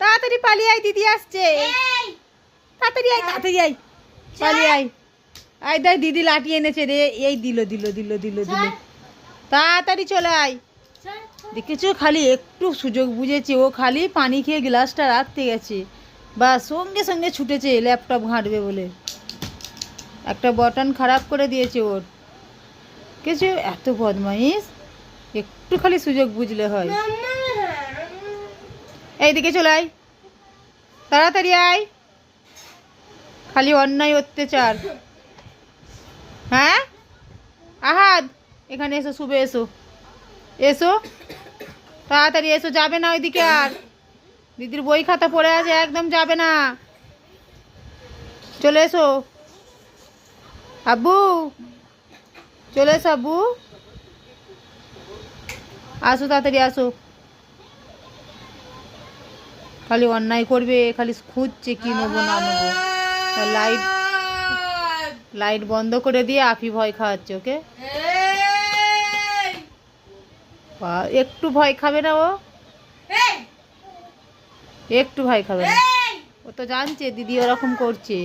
তাড়াতাড়ি পালিয়ে আয় দিদি আসছে। তাড়াতাড়ি আয় তাড়াতাড়ি আয়। পালিয়ে আয়। আয় দেখ দিদি লাঠি এনেছে রে। এই দিল দিল দিল দিল দিল। তাড়াতাড়ি চলে আয়। দেখেছ খালি একটু সুযোগ বুঝেছে। ও খালি পানি খেয়ে গ্লাসটা রাখতে গেছে। বা সঙ্গে সঙ্গে ছুটেছে ল্যাপটপ ঘাঁটবে বলে। একটা বটন খারাপ করে দিয়েছে ওর। কিছু এত বদমাইশ। একটু খালি সুযোগ বুঝলে হয়। এইদিকে চলে আয়। তাড়াতাড়ি আয়। খালি অন্যায় অত্যাচার। হ্যাঁ? আহাদ, এখানে এসো শুবে এসো। এসো। তাড়াতাড়ি এসো, যাবে না ওইদিকে আর। দিদির বই খাতা পড়ে আছে, একদম যাবে না। চলে এসো। আব্বু, চলে এসো আব্বু। আসো, তাড়াতাড়ি আসো। খালি অন্যায় করবে, খালি খুঁজছে কি নেব, না নেব। লাইট লাইট বন্ধ করে দিয়ে আফি ভয় খাওয়াচ্ছে ওকে। একটু ভয় খাবে না ও? একটু ভয় খাবে না। ও তো জানছে, দিদি ওরকম করছে।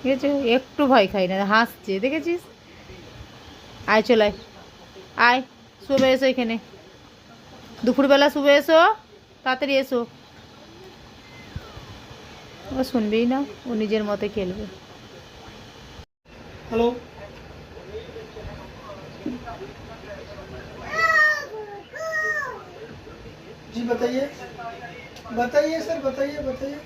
ঠিক আছে? একটু ভয় খাই না, হাসছে, দেখেছিস? আয় চলে আয়, শুবে এসো এখানে। দুপুরবেলা শুবে এসো তাড়াতাড়ি এসো ও শুনবেই না ও নিজের মতে খেলবে हेलो जी बताइए बताइए सर बताइए बताइए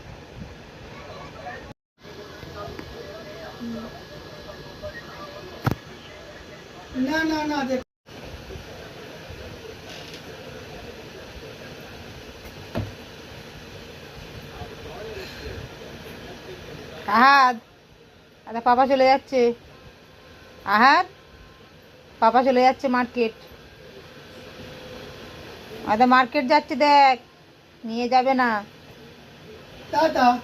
ना ना ना देख আহাদ, আরে পাপা চলে যাচ্ছে। আহাদ, পাপা চলে যাচ্ছে মার্কেট। আদা মার্কেট যাচ্ছে দেখ, নিয়ে যাবে না। টাটা।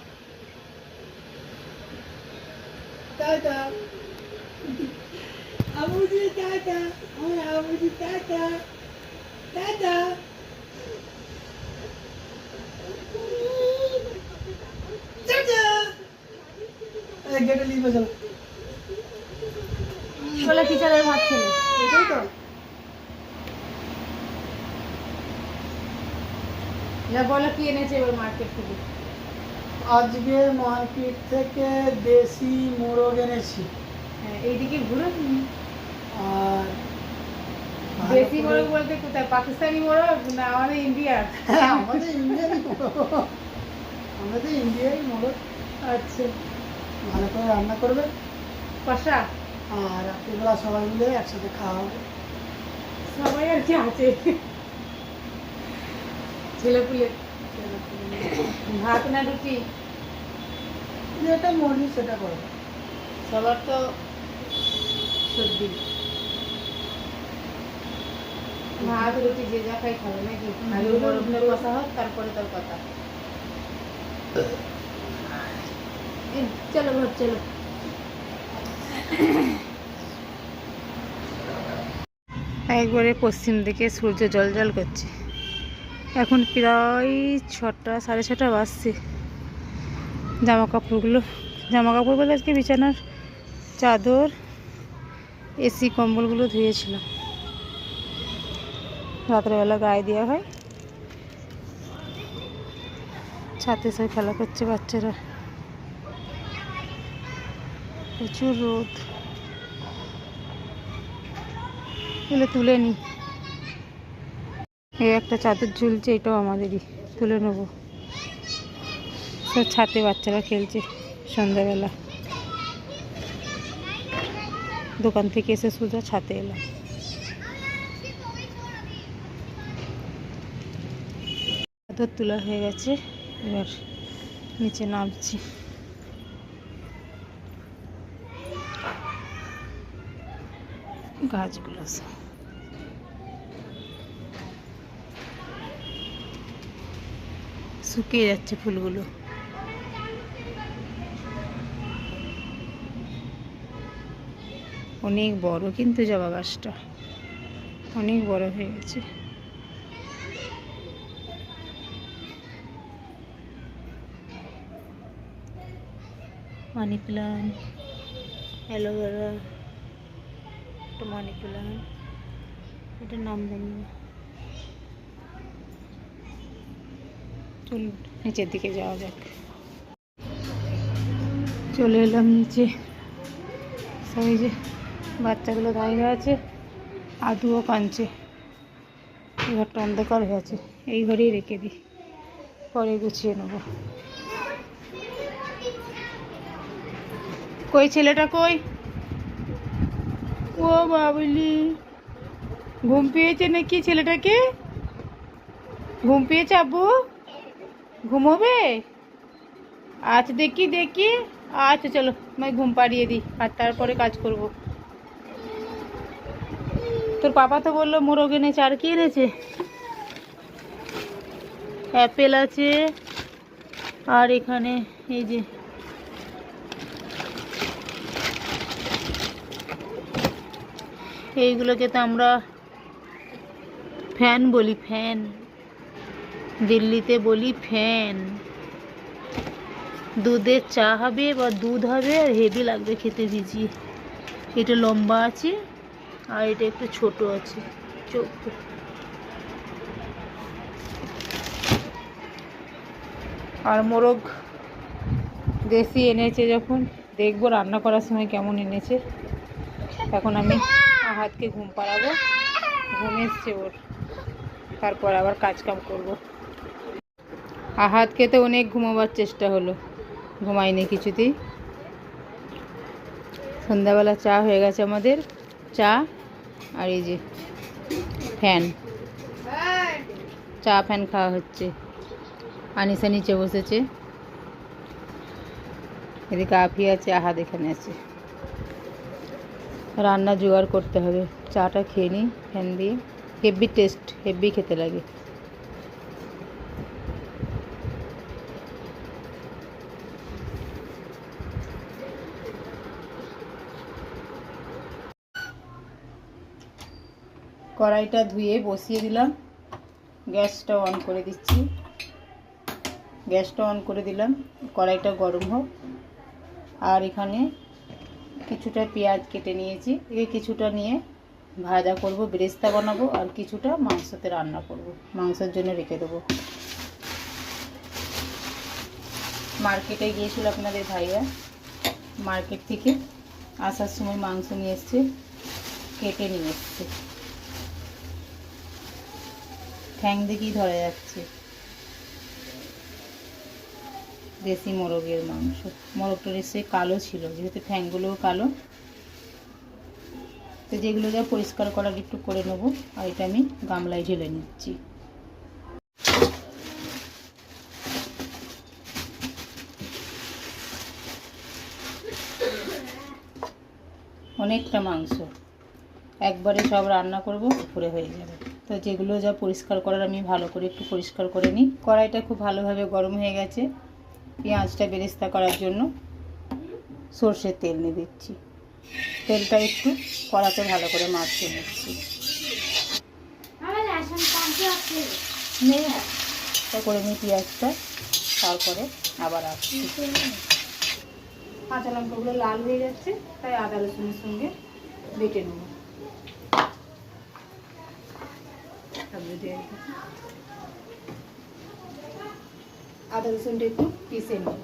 টাটা। আবুজি, টাটা। আমার আবুজি, টাটা। টাটা। গেটে লিখবে যেন ছোলা টিচারের ভাত খেলে। এটাই তো। হ্যাঁ, এইদিকে ঘুরো আর বলতে কোথায়? পাকিস্তানি মোরগ না আমাদের ইন্ডিয়ার হ্যাঁ, আমাদের মোরগ। আচ্ছা। ভালো করে রান্না করবে। কষা? আর রাত্রিবেলা সবাই মিলে একসাথে খাওয়া হবে। সবাই আর কি আছে? ছেলে পুলে ভাত না রুটি? যেটা মর্জি সেটা করবে সবার তো সর্দি ভাত রুটি যে যা খাই খাবে নাকি? আলু বরফনে কষা হোক তারপরে তোর কথা। চলো ঘর চলো। একবারে পশ্চিম দিকে সূর্য জল জল করছে। এখন প্রায় ছটা, সাড়ে ছটা বাজছে। জামা কাপড়গুলো জামা কাপড় বলে আজকে বিছানার চাদর এসি কম্বলগুলো ধুয়েছিলাম। রাত্রেবেলা গায়ে দেওয়া হয়। ছাতে সব খেলা করছে বাচ্চারা। প্রচুর রোদ। এগুলো তুলে নি। এই একটা চাদর ঝুলছে, এটাও আমাদেরই। তুলে নেব। সব ছাতে বাচ্চারা খেলছে সন্ধ্যাবেলা। দোকান থেকে এসে সোজা ছাতে এলাম। চাদর তোলা হয়ে গেছে, এবার নিচে নামছি। গাছগুলো আছে। শুকিয়ে যাচ্ছে ফুলগুলো। অনেক বড় কিন্তু জবা গাছটা। অনেক বড় হয়ে গেছে। Money plant, aloe vera. একটা মানি প্লান্ট এটার নাম জানি না। নিচের দিকে যাওয়া যাক। চলে এলাম নিচে। সব এই যে বাচ্চাগুলো দাঁড়িয়ে আছে আদুও কাঁদছে। এই ঘরটা অন্ধকার হয়ে আছে। এই ঘরেই রেখে দিই। পরে গুছিয়ে নেব। কই ছেলেটা কই? ও বাবলি। ঘুম পেয়েছে নাকি ছেলেটাকে? ঘুম পেয়েছে আব্বু? ঘুমোবে আচ্ছা দেখি দেখি। আচ্ছা চলো, আমি ঘুম পাড়িয়ে দিই, আর তারপরে কাজ করব। তোর পাপা তো বলল, মোরগ এনেছে আর কি এনেছে। অ্যাপেল আছে, আর এখানে এই যে এইগুলোকে তো আমরা ফ্যান বলি, ফ্যান। দিল্লিতে বলি ফ্যান। দুধের চা হবে বা দুধ হবে, আর হেভি লাগবে খেতে ভিজিয়ে। এটা লম্বা আছে, আর এটা একটু ছোট আছে, চোখ। আর মোরগ দেশি এনেছে যখন, দেখব রান্না করার সময় কেমন এনেছে। এখন আমি আহাতকে ঘুম পাড়াবো। ঘুম এসছে ওর তারপর আবার কাজ কাম করব। আহাতকে তো অনেক ঘুমাবার চেষ্টা হলো। ঘুমায়নি কিছুতেই। সন্ধ্যাবেলা চা হয়ে গেছে আমাদের। চা আর এই যে ফ্যান। চা ফ্যান খাওয়া হচ্ছে। আনিসা নিচে বসেছে। এদিকে আফি আছে আহাদ এখানে আছে। রান্না জোগাড় করতে হবে। চাটা খেয়ে নিই, ফ্যান দিয়ে। হেভি টেস্ট হেভি খেতে লাগে। কড়াইটা ধুয়ে বসিয়ে দিলাম। গ্যাসটা অন করে দিচ্ছি। গ্যাসটা অন করে দিলাম। কড়াইটা গরম হোক। আর এখানে কিছুটা পেঁয়াজ কেটে নিয়েছি। এই কিছুটা নিয়ে ভাজা করব, বেরেস্তা বানাবো আর কিছুটা মাংসতে রান্না করব। মাংসের জন্য রেখে দেবো। মার্কেটে গিয়েছিল আপনাদের ভাইয়া। মার্কেট থেকে আসার সময় মাংস নিয়ে এসছে, কেটে নিয়ে এসছে। ঠ্যাং দিকেই ধরা যাচ্ছে? দেশি মোরগের মাংস। মোরগটা এসে কালো ছিল, যেহেতু ঠ্যাংগুলোও কালো। তো যেগুলো যা পরিষ্কার করার একটু করে নেব, আর এটা আমি গামলায় ঢেলে নিচ্ছি। অনেকটা মাংস। একবারে সব রান্না করব, উপরে হয়ে যাবে। তো যেগুলো যা পরিষ্কার করার আমি ভালো করে একটু পরিষ্কার করে নিই। কড়াইটা খুব ভালোভাবে গরম হয়ে গেছে। পেঁয়াজটা বেরেস্তা করার জন্য সর্ষের তেল নিয়ে দিচ্ছি। তেলটা একটু কড়াতে ভালো করে মাখিয়ে নিচ্ছি। করে নিই পেঁয়াজটা তারপরে আবার আসছি। কাঁচা লঙ্কাগুলো লাল হয়ে যাচ্ছে তাই আদা রসুনের সঙ্গে বেটে নেব। আদা রসুনটা একটু পিষে নেব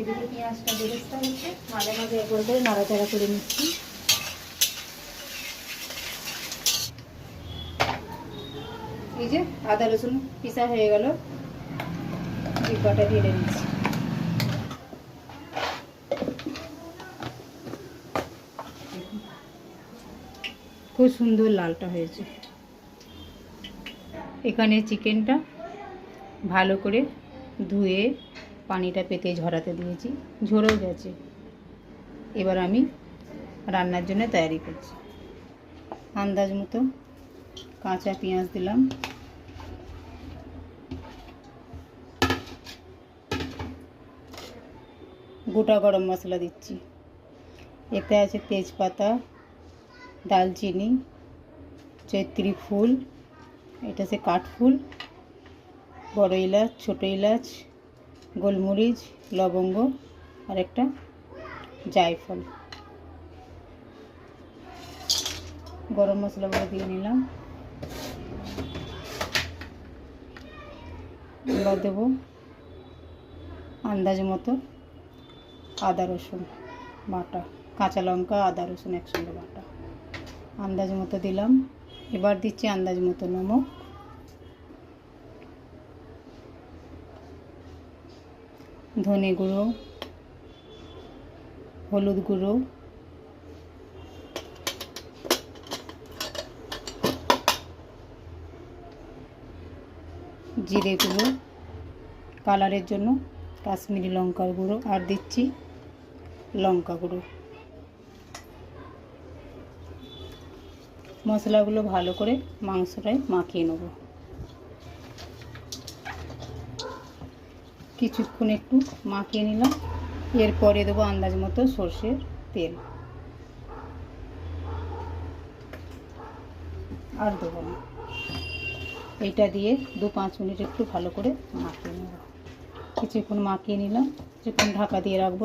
এদিকে পেঁয়াজটা বেরেস্তা হচ্ছে, মাঝে মাঝে একবার করে নাড়াচাড়া করে নিচ্ছি। এই যে আদা রসুন পিসা হয়ে গেল, ডিব্বাটা ঢেলে নিচ্ছি। খুব সুন্দর লালটা হয়েছে। এখানে চিকেনটা ভালো করে ধুয়ে পানিটা পেতে ঝরাতে দিয়েছি। ঝরেও গেছে। এবার আমি রান্নার জন্য তৈরি করছি। আন্দাজ মতো কাঁচা পেঁয়াজ দিলাম। গোটা গরম মশলা দিচ্ছি। এতে আছে তেজপাতা দালচিনি চৈত্রী ফুল এটা সে কাঠফুল বড় এলাচ, ছোটো এলাচ, গোলমরিচ, লবঙ্গ আর একটা জায়ফল। গরম মশলা মশলাগুলো দিয়ে নিলাম। এবার দেবো আন্দাজ মতো আদা রসুন বাটা, কাঁচা লঙ্কা, আদা রসুন একসঙ্গে বাটা। আন্দাজ মতো দিলাম। এবার দিচ্ছি আন্দাজ মতো নমক ধনে গুঁড়ো, হলুদ গুঁড়ো, জিরে গুঁড়ো, কালারের জন্য কাশ্মীরি লঙ্কার গুঁড়ো, আর দিচ্ছি লঙ্কা গুঁড়ো। মশলাগুলো ভালো করে মাংসটায় মাখিয়ে নেব। কিছুক্ষণ একটু মাখিয়ে নিলাম। এরপরে দেবো আন্দাজ মতো সর্ষের তেল। আর দেবো না। এটা দিয়ে দু পাঁচ মিনিট একটু ভালো করে মাখিয়ে নেব। কিছুক্ষণ মাখিয়ে নিলাম। কিছুক্ষণ ঢাকা দিয়ে রাখব।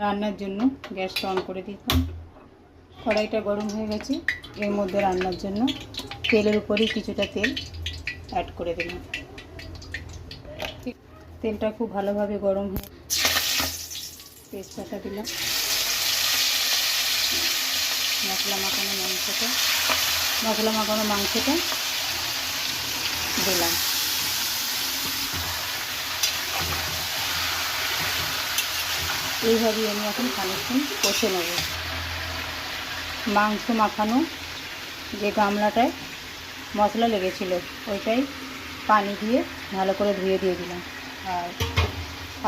রান্নার জন্য গ্যাসটা অন করে দিতাম কড়াইটা গরম হয়ে গেছে। এর মধ্যে রান্নার জন্য তেলের উপরেই কিছুটা তেল অ্যাড করে দিলাম। তেলটা খুব ভালোভাবে গরম হয়ে তেজপাতা দিলাম। মশলা মাখানো মাংসটা, মশলা মাখানো মাংসটা দিলাম। এইভাবেই আমি এখন খানিকক্ষণ কষে নেব। মাংস মাখানো যে গামলাটায় মশলা লেগেছিল, ওইটাই পানি দিয়ে ভালো করে ধুয়ে দিয়ে দিলাম। আর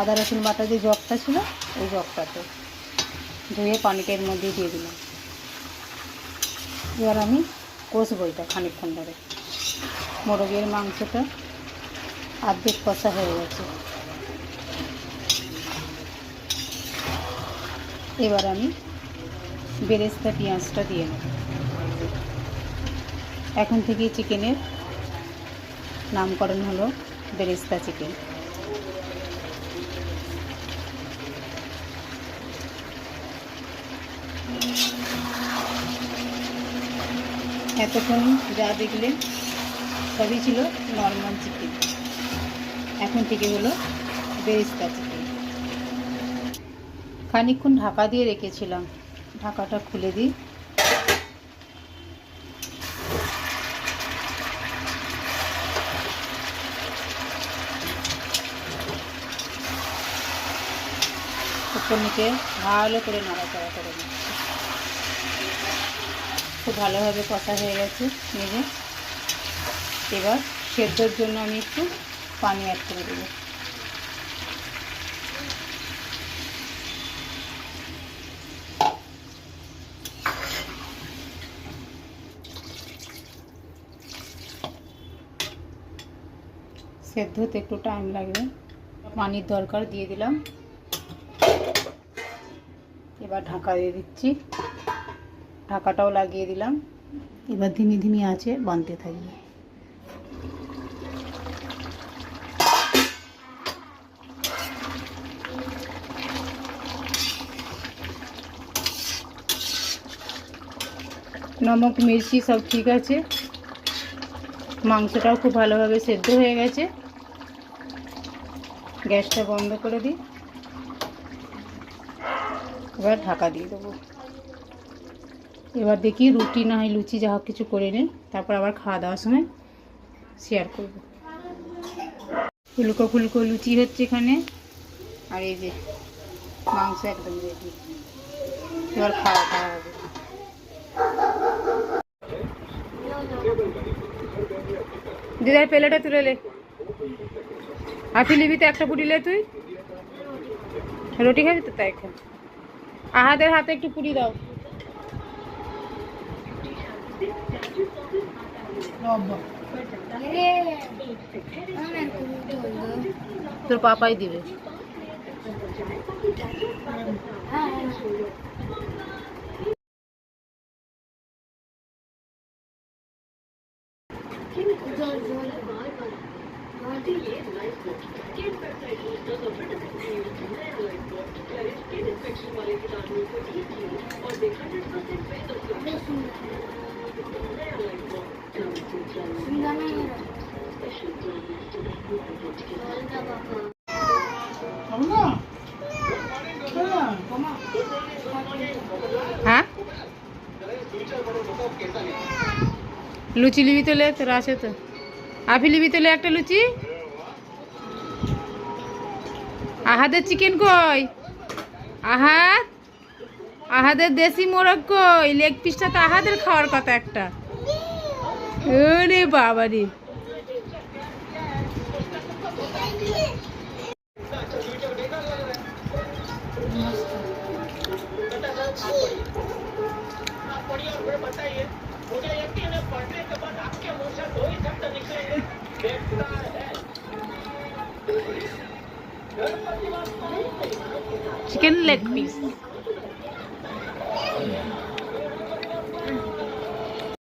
আদা রসুন বাটা যে জগটা ছিল, ওই জগটাতে ধুয়ে পানিটা এর মধ্যে দিয়ে দিলাম। এবার আমি কষবো এটা খানিকক্ষণ ধরে। মোরগের মাংসটা আর্ধেক কষা হয়ে গেছে। এবার আমি বেরেস্তা পেঁয়াজটা দিয়ে নেব। এখন থেকে চিকেনের নামকরণ হলো বেরেস্তা চিকেন। এতক্ষণ যা দেখলে সবই ছিল নর্মাল চিকেন। এখন থেকে হলো বেরেস্তা চিকেন। খানিকক্ষণ ঢাকা দিয়ে রেখেছিলাম। ঢাকাটা খুলে দিই। ভালো করে নাড়াচাড়া করে নিই খুব ভালোভাবে কষা হয়ে গেছে নেবে এবার সেদ্ধর জন্য আমি একটু পানি অ্যাড করে দেবো। সেদ্ধ হতে একটু টাইম লাগবে। পানির দরকার দিয়ে দিলাম। এবার ঢাকা দিয়ে দিচ্ছি। ঢাকাটাও লাগিয়ে দিলাম। এবার ধিমি ধিমি আছে, বানতে থাকবে। নমক, মির্চি সব ঠিক আছে। মাংসটাও খুব ভালোভাবে সেদ্ধ হয়ে গেছে। গ্যাসটা বন্ধ করে দিই। এবার ঢাকা দিয়ে দেবো। এবার দেখি রুটি না হয় লুচি যা কিছু করে নিন, তারপর আবার খাওয়া দাওয়ার সময় শেয়ার করব। ফুলকো ফুলকো লুচি হচ্ছে এখানে। আর এই যে মাংস একদম রেডি এবার খাওয়া খাওয়া হবে। দিদার প্লেটে তুলে লে আর নিবি তো একটা পুরি লে তুই? রুটি খাবি তো তাই খা। আহাদের হাতে একটু পুরি দাও। তোর পাপাই দিবে। লুচি লিবি তোলে তোর আছে তো। আফি লিবি তোলে একটা লুচি? আহাদের চিকেন কই? আহাদ? আহাদের দেশি মোরগ কই? লেগ পিসটা তো আহাদের খাওয়ার কথা একটা। ওরে বাবা রে। Chicken leg piece